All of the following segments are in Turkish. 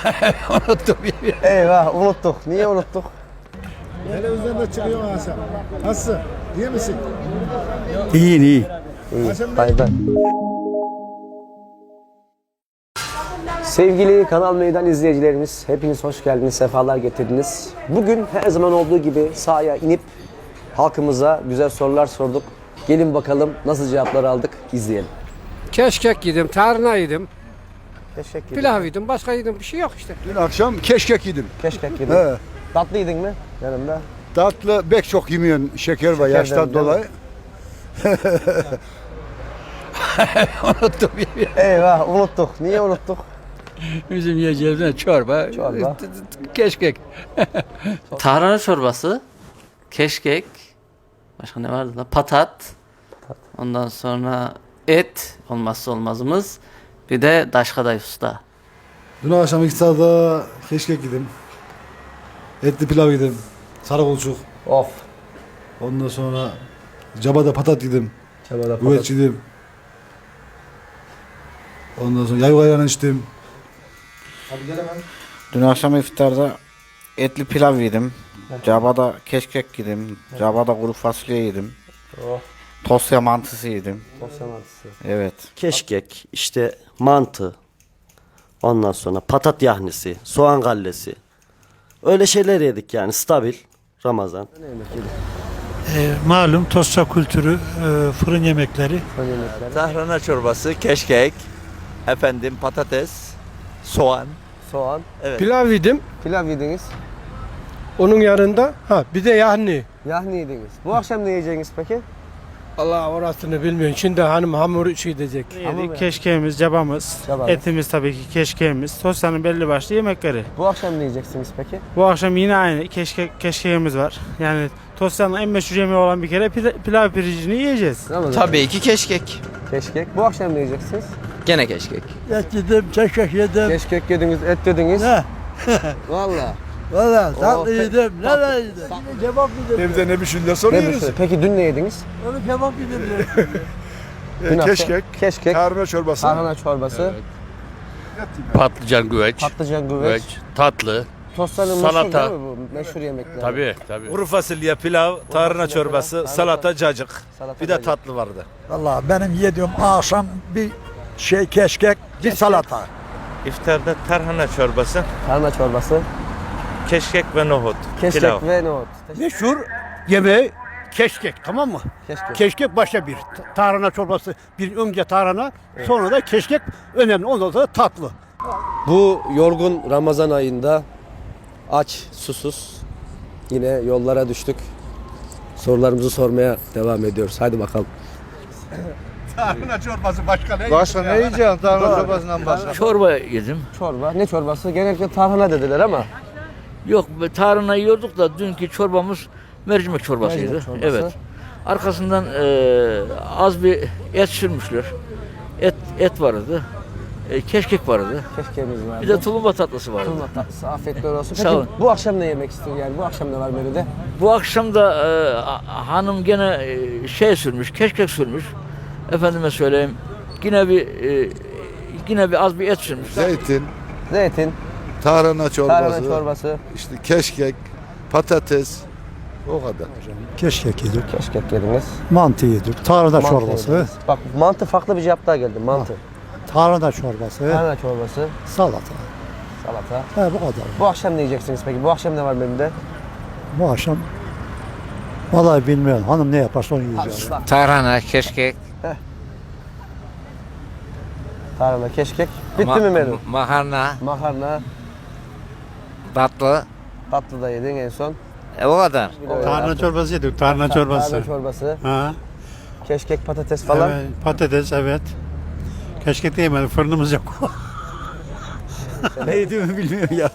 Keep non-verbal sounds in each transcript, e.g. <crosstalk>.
<laughs> Unuttum. Eyvah unuttuk. Niye unuttuk? Televizyonda çıkıyor Hasan. Nasılsın? İyi misin? İyi iyi. İyi. Haydi. Sevgili Kanal Meydan izleyicilerimiz, hepiniz hoş geldiniz, sefalar getirdiniz. Bugün her zaman olduğu gibi sahaya inip halkımıza güzel sorular sorduk. Gelin bakalım nasıl cevaplar aldık, izleyelim. Keşkek yedim, tarhana yedim, Teşekkür pilav yedim, başka yedim bir şey yok işte. Dün akşam keşkek yedim. Keşkek yedim. He. Tatlı yedin mi yanımda? Tatlı pek çok yemiyorsun şeker var yaştan dolayı. Unuttum. Eyvah unuttuk. Niye unuttuk? Bizim yiyeceğimizden çorba. Çorba. Keşkek. <laughs> Tarhana çorbası, keşkek, başka ne vardı da? Patat. Ondan sonra et olmazsa olmazımız. Bir de daşkaday usta. Dün akşam iftarda keşkek yedim. Etli pilav yedim. Sarı kolçuk. Of. Ondan sonra cabada patat yedim. Çabada Güveç yedim. Ondan sonra yayık ayranı içtim. Dün akşam iftarda etli pilav yedim. Cabada keşkek yedim. Cabada kuru fasulye yedim. Oh. Tosya mantısı yedim. Dosya mantısı. Evet. keşkek, işte mantı, ondan sonra patat yahnisi, soğan gallesi. Öyle şeyler yedik yani stabil Ramazan. E, malum tosya kültürü, e, fırın yemekleri. Tahrana çorbası, keşkek, efendim patates, soğan. Soğan. Pilav yedim, Pilav yediniz. onun yanında ha bir de yahni. Yahni yediniz. Bu akşam ne yiyeceksiniz peki? Allah orasını bilmiyorum. Şimdi hanım hamur şey diyecek. Yedik, keşkeğimiz, cabamız, Cabamız. etimiz tabii ki keşkeğimiz, tosyanın belli başlı yemekleri. Bu akşam ne yiyeceksiniz peki? Bu akşam yine aynı keşke, keşkeğimiz var. Yani tosyanın en meşhur yemeği olan bir kere pila- pilav pirincini yiyeceğiz. Ramazan. Tabii ki keşkek. Keşkek. Bu akşam ne yiyeceksiniz? Gene keşkek. Et yedim, keşkek yedim. Keşkek yediniz, et yediniz. Ne? Valla. Valla tatlı yedim, ne yedim? Kebap yedim, Evde ne biçimde Ne soruyoruz. Peki dün ne yediniz? onu kebap yedim. <laughs> Dün akşam- keşkek, Keşkek. tarhana çorbası. Tarhana çorbası. Patlıcan güveç. Patlıcan güveç. Güveç. Tatlı. Tostanın meşhur Salata. değil mi bu? Meşhur yemekler. Tabii tabii. Kuru fasulye, pilav, tarhana çorbası, salata, cacık. Salata Bir de cacık. tatlı vardı. Valla benim yediğim akşam bir şey keşkek, bir salata. İftarda tarhana çorbası, Tarhana çorbası. Keşkek ve nohut. Keşkek pilav. ve nohut. Meşhur yemeği keşkek tamam mı? Keşkek. Keşkek başta bir. Ta- Tarhana çorbası bir önce tarhana sonra da keşkek önemli. Ondan sonra tatlı. Bu yorgun Ramazan ayında aç, susuz yine yollara düştük. Sorularımızı sormaya devam ediyoruz. Hadi bakalım. <laughs> Tarhana çorbası başka ne? Başka ne yiyeceksin tarhana çorbasından başka? Çorba yedim. Çorba. Ne çorbası? Genellikle tarhana dediler ama. Yok tarhana yiyorduk da dünkü çorbamız mercimek çorbasıydı. Mercimek çorbası. Evet. Arkasından eee, az bir et sürmüşler. Et et vardı. E, keşkek vardı. Keşkeğimiz vardı. Bir de tulumba tatlısı vardı. Tulumba tatlısı. Afiyetler olsun. Peki Sağ olun. bu akşam ne yemek istiyorsun yani? Bu akşam ne var menüde? Bu akşam da e, hanım gene e, şey sürmüş, keşkek sürmüş. Efendime söyleyeyim. Yine bir e, yine bir az bir et sürmüş. Zeytin, Zeytin, tarhana çorbası, tarhana çorbası, işte keşkek, patates. O kadar. Keşkek yedik, keşkek yediniz. mantı yedik, tarhana Mantı yediniz. Bak mantı farklı bir cevap daha geldi. Mantı. tarhana çorbası, Tarhana çorbası, salata. salata. He bu kadar. Bu akşam ne yiyeceksiniz peki? Bu akşam ne var menüde? Bu akşam vallahi bilmiyorum. Hanım ne yaparsa onu yiyeceğiz. Tarhana, keşkek, tarhana, keşkek. Bitti mi menü? makarna, Makarna, tatlı. tatlı da yedin en son. E, o kadar. Tarhana çorbası yedik, tarhana çorbası. Tarhana çorbası, Ha, keşkek, patates falan. evet, patates evet. Keşkek de yemedim, fırınımız yok. <laughs> Ne yediğimi bilmiyorum ya.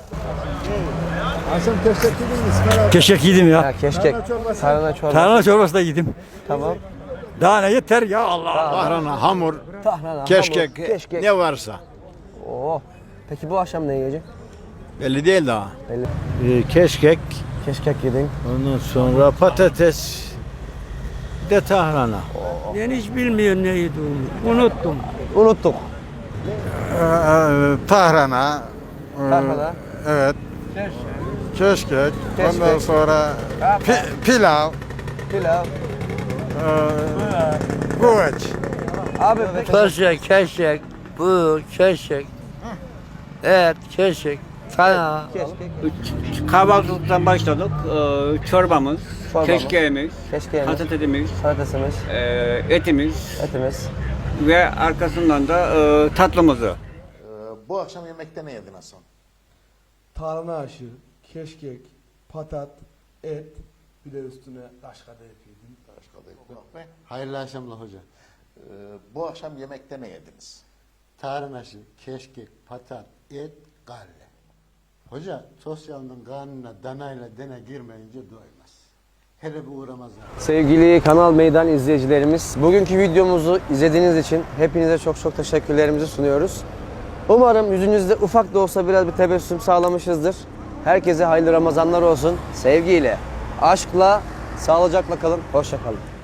Akşam keşkek yedin mi? Keşkek yedim ya. Ha, keşkek, Tarhana çorbası. tarhana çorbası. Tarhana çorbası da yedim. Tamam. Daha ne yeter ya Allah Allah. Tarhana, hamur, Tarhana, keşkek, hamur, keşkek. ne varsa. Oo. Peki bu akşam ne yiyecek? Belli değil daha. Belli. keşkek, Keşkek yedin. ondan sonra patates, bir de tarhana. Ben hiç bilmiyorum ne yediğimi. Unuttum. Unuttuk. tarhana, Tarhana. Evet. Keşkek. Ondan sonra pilav. Pilav. Güveç. Abi Keşkek, keşkek, bu keşkek, et, keşkek, kana. Kahvaltılıktan başladık. Ee, çorbamız, Çorbamız. keşkeğimiz, keşkeğimiz, patatesimiz, patatesimiz, e, etimiz etimiz. ve arkasından da e, tatlımızı. Bu akşam yemekte ne yedin Hasan? Tarhana aşı, keşkek, patat, et, bir de üstüne taş kadayıf yedim. Hayırlı akşamlar hoca. bu akşam yemekte ne yediniz? Tarhın aşı, keşkek, patat, et, galle. Hoca sosyalının karnına danayla dene girmeyince doymaz. Hele bu uğramaz. Sevgili Kanal Meydan izleyicilerimiz, bugünkü videomuzu izlediğiniz için hepinize çok çok teşekkürlerimizi sunuyoruz. Umarım yüzünüzde ufak da olsa biraz bir tebessüm sağlamışızdır. Herkese hayırlı Ramazanlar olsun. Sevgiyle, aşkla, sağlıcakla kalın. Hoşça kalın.